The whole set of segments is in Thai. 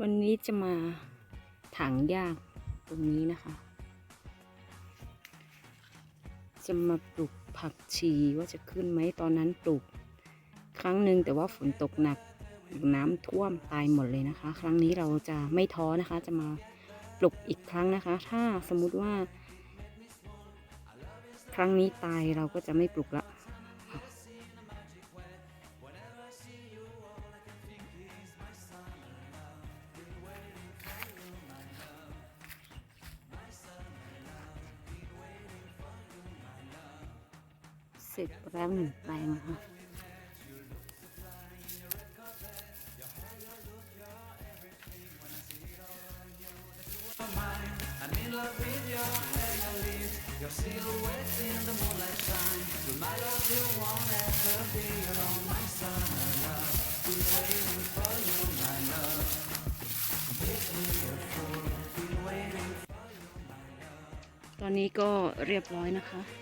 วันนี้จะมาถางหญ้าตรงนี้นะคะ จะมาปลูกผักชีว่าจะขึ้นไหมตอนนั้นปลูก ครั้งหนึ่งแต่ว่าฝนตกหนักน้ำท่วมตายหมดเลยนะคะ ครั้งนี้เราจะไม่ท้อนะคะ จะมาปลูกอีกครั้งนะคะ ถ้าสมมุติว่า ครั้งนี้ตายเราก็จะไม่ปลูกละ เสร็จแล้วหนึ่งแปลงค่ะตอนนี้ก็เรียบร้อยนะคะ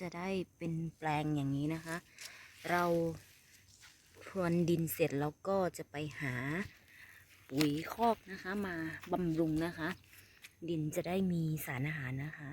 จะได้เป็นแปลงอย่างนี้นะคะ เราพรวนดินเสร็จแล้วก็จะไปหาปุ๋ยคอกนะคะ มาบำรุงนะคะ ดินจะได้มีสารอาหารนะคะ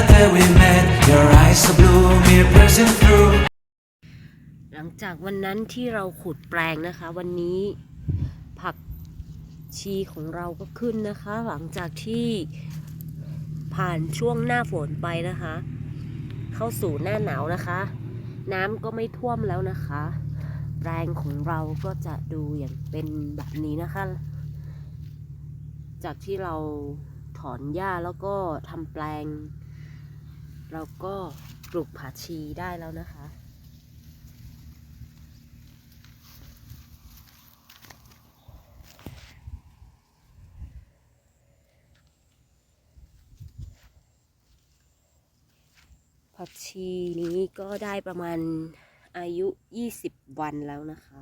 forget the day we met. Your eyes so blue, me pressing through. หลังจากวันนั้นที่เราขุดแปลงนะคะ วันนี้ผักชีของเราก็ขึ้นนะคะ หลังจากที่ผ่านช่วงหน้าฝนไปนะคะ เข้าสู่หน้าหนาวนะคะ น้ำก็ไม่ท่วมแล้วนะคะ แปลงของเราก็จะดูอย่างเป็นแบบนี้นะคะ จากที่เราถอนหญ้าแล้วก็ทำแปลง เราก็ปลูกผักชีได้แล้วนะคะ ผักชีนี้ก็ได้ประมาณอายุ 20 วันแล้วนะคะ